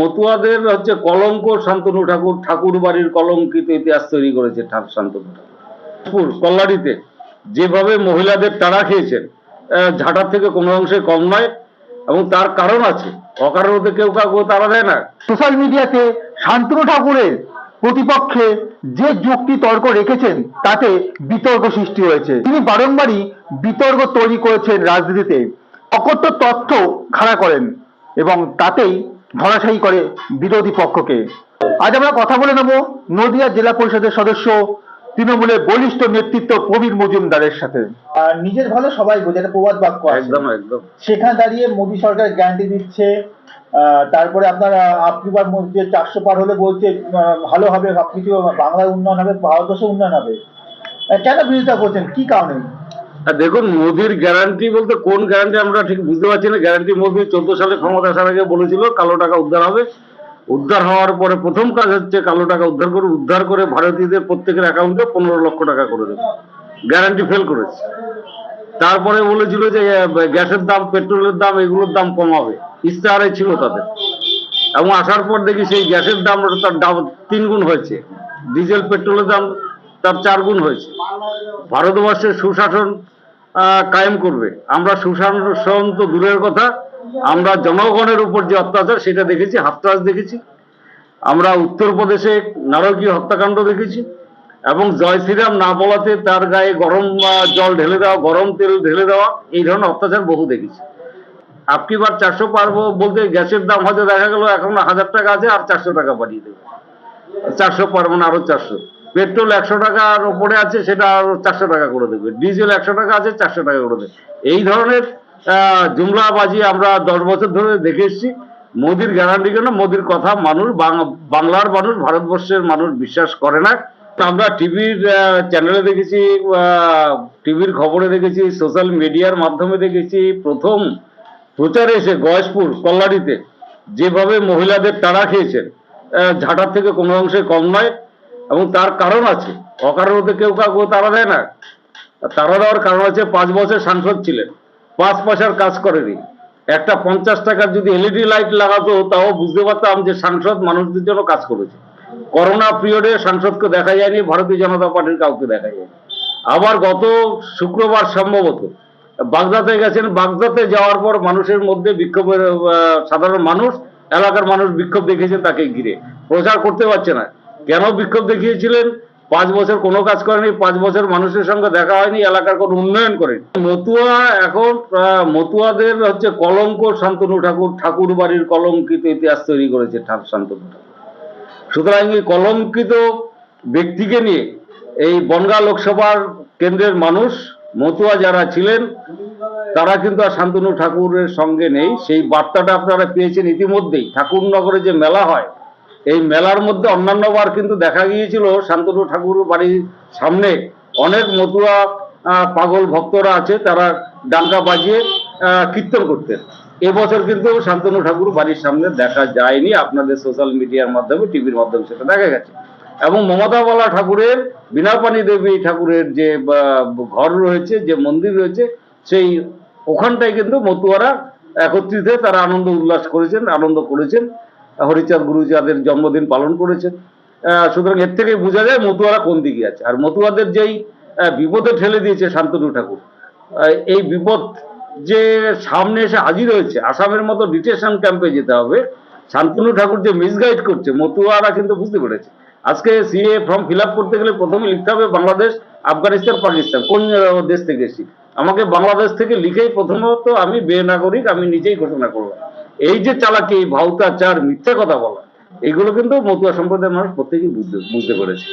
মতুয়াদের হচ্ছে কলঙ্ক শান্তনু ঠাকুর ঠাকুর বাড়ির কলঙ্কিত ইতিহাস তৈরি করেছে শান্তনু ঠাকুর। কল্লাড়িতে যেভাবে মহিলাদের তাড়া খেয়েছেন ঝাঁটার থেকে কোনো অংশে কম নয়, এবং তার কারণ আছে। অকারণতে কেউ কাউকে তাড়া দেয় না। সোশ্যাল মিডিয়াতে শান্তনু ঠাকুরের প্রতিপক্ষে যে যুক্তি তর্ক রেখেছেন, তাতে বিতর্ক সৃষ্টি হয়েছে। তিনি বারংবারই বিতর্ক তৈরি করেছেন রাজনীতিতে। অকট্য তথ্য খাড়া করেন এবং তাতেই ধরাশায়ী করে বিরোধী পক্ষকে। আজ আমরা কথা বলে নেব নদিয়া জেলা পরিষদের সদস্য তৃণমূলের বলিষ্ঠ নেতৃত্ব প্রবীর মজুমদারের সাথে। আর নিজের ভালো সবাই বোঝে একটা প্রবাদ বাক্য একদম একদম। সেখানে দাঁড়িয়ে মোদী সরকার গ্যারান্টি দিচ্ছে তারপরে আপনার আপনিবার যে চারশো পার হলে বলছে ভালো হবে সবকিছু বাংলার উন্নয়ন হবে ভারতবর্ষের উন্নয়ন হবে। কেন বিরোধিতা করছেন? কি কারণে? আর দেখুন, মোদির গ্যারান্টি বলতে কোন গ্যারান্টি আমরা ঠিক বুঝতে পারছি না। গ্যারান্টি মোদি চোদ্দ সালে ক্ষমতা আসার আগে বলেছিল, কালো টাকা উদ্ধার হবে। উদ্ধার হওয়ার পরে প্রথম কাজ হচ্ছে কালো টাকা উদ্ধার করে উদ্ধার করে ভারতীয়দের প্রত্যেকের অ্যাকাউন্টে পনেরো লক্ষ টাকা করে দেবে। গ্যারান্টি ফেল করেছে। তারপরে বলেছিল যে গ্যাসের দাম, পেট্রোলের দাম, এগুলোর দাম কমাবে। ইস্তাহারে ছিল তাদের। এবং আসার পর দেখি সেই গ্যাসের দাম তার দাম তিন গুণ হয়েছে। ডিজেল, পেট্রোলের দাম তার চার গুণ হয়েছে। ভারতবর্ষের সুশাসন কায়েম করবে। আমরা সুশাসন তো দূরের কথা, আমরা জনগণের উপর যে অত্যাচার, সেটা দেখেছি হাতরাস দেখেছি। আমরা উত্তরপ্রদেশে নারকীয় হত্যাকাণ্ড দেখেছি এবং জয় শ্রীরাম না বলাতে তার গায়ে গরম জল ঢেলে দেওয়া, গরম তেল ঢেলে দেওয়া, এই ধরনের অত্যাচার বহু দেখেছি। আপনি বার চারশো পারব বলতে গ্যাসের দাম হয়তো দেখা গেল এখন হাজার টাকা আছে, আর চারশো টাকা বাড়িয়ে দেবে। চারশো পারব না, আরও চারশো। পেট্রোল একশো টাকার উপরে আছে, সেটা আরও চারশো টাকা করে দেবে। ডিজেল একশো টাকা আছে, চারশো টাকা করে দেবে। এই ধরনের জুমলাবাজি আমরা দশ বছর ধরে দেখে এসেছি। মোদির গ্যারান্টি কেন? মোদির কথা মানুষ বাংলার মানুষ, ভারতবর্ষের মানুষ বিশ্বাস করে না। আমরা টিভির চ্যানেলে দেখেছি টিভির খবরে দেখেছি সোশ্যাল মিডিয়ার মাধ্যমে দেখেছি। প্রথম প্রচারে এসে গয়েশপুর কল্লাড়িতে যেভাবে মহিলাদের তাড়া খেয়েছেন ঝাঁটার থেকে কোনো অংশে কম নয়। এবং তার কারণ আছে। অকারণতে কেউ কাউকে তারা দেয় না। তারা দেওয়ার কারণ আছে পাঁচ বছর সাংসদ ছিলেন। পাঁচ পয়সার কাজ করেনি। একটা পঞ্চাশ টাকার যদি এলইডি লাইট লাগাতো, তাও বুঝতে পারতাম যে সাংসদ মানুষদের জন্য কাজ করেছে। করোনা পিরিয়ডে সাংসদকে দেখা যায়নি, ভারতীয় জনতা পার্টির কাউকে দেখা যায়নি। আবার গত শুক্রবার সম্ভবত বাগদাতে গেছেন। বাগদাতে যাওয়ার পর মানুষের মধ্যে বিক্ষোভের সাধারণ মানুষ, এলাকার মানুষ বিক্ষোভ দেখিয়েছেন তাকে ঘিরে। প্রচার করতে পারছে না। কেন বিক্ষোভ দেখিয়েছিলেন? পাঁচ বছর কোনো কাজ করেনি, পাঁচ বছর মানুষের সঙ্গে দেখা হয়নি, এলাকার কোনো উন্নয়ন করেনি। মতুয়া এখন মতুয়াদের হচ্ছে কলঙ্ক শান্তনু ঠাকুর ঠাকুর বাড়ির কলঙ্কিত ইতিহাস তৈরি করেছে শান্তনু ঠাকুর। সুতরাং এই কলঙ্কিত ব্যক্তিকে নিয়ে এই বনগাঁ লোকসভার কেন্দ্রের মানুষ, মতুয়া যারা ছিলেন, তারা কিন্তু আর শান্তনু ঠাকুরের সঙ্গে নেই। সেই বার্তাটা আপনারা পেয়েছেন ইতিমধ্যেই। ঠাকুরনগরে যে মেলা হয় এই মেলার মধ্যে অন্যান্য বার কিন্তু দেখা গিয়েছিল শান্তনু ঠাকুর বাড়ির সামনে। অনেক মতুয়া পাগল ভক্তরা আছে, তারা ডাঙ্কা বাজিয়ে কীর্তন করতেন। এবছর কিন্তু শান্তনু ঠাকুর বাড়ির সামনে দেখা যায়নি, আপনাদের সোশ্যাল মিডিয়ার মাধ্যমে টিভির মাধ্যমে সেটা দেখা গেছে। এবং মমতাবালা ঠাকুরের, বিনাপানি দেবী ঠাকুরের যে ঘর রয়েছে, যে মন্দির রয়েছে, সেই ওখানটায় কিন্তু মতুয়ারা একত্রিত তারা আনন্দ উল্লাস করেছেন, আনন্দ করেছেন। হরিচাঁদ গুরুচাঁদের জন্মদিন পালন করেছেন সুতরাং এর থেকে বোঝা যায় মতুয়ারা কোন দিকে আছে। আর মতুয়াদের যেই বিপদে ঠেলে দিয়েছে শান্তনু ঠাকুর এই বিপদ যে সামনে এসে হাজির হয়েছে, আসামের মতো ডিটেশন ক্যাম্পে যেতে হবে, শান্তনু ঠাকুর যে মিসগাইড করছে, মতুয়ারা কিন্তু বুঝতে পেরেছে। আজকে সিএ ফর্ম ফিল করতে গেলে প্রথমে লিখতে হবে বাংলাদেশ, আফগানিস্তান, পাকিস্তান, কোন দেশ থেকে এসেছি? আমাকে বাংলাদেশ থেকে লিখেই প্রথমত আমি বে নাগরিক, আমি নিজেই ঘোষণা করলাম। এই যে চালাকি ভাউতা চার মিথ্যা কথা বলা, এগুলো কিন্তু মতুয়া সম্প্রদায়ের মানুষ প্রত্যেকেই বুঝতে বুঝতে পেরেছে।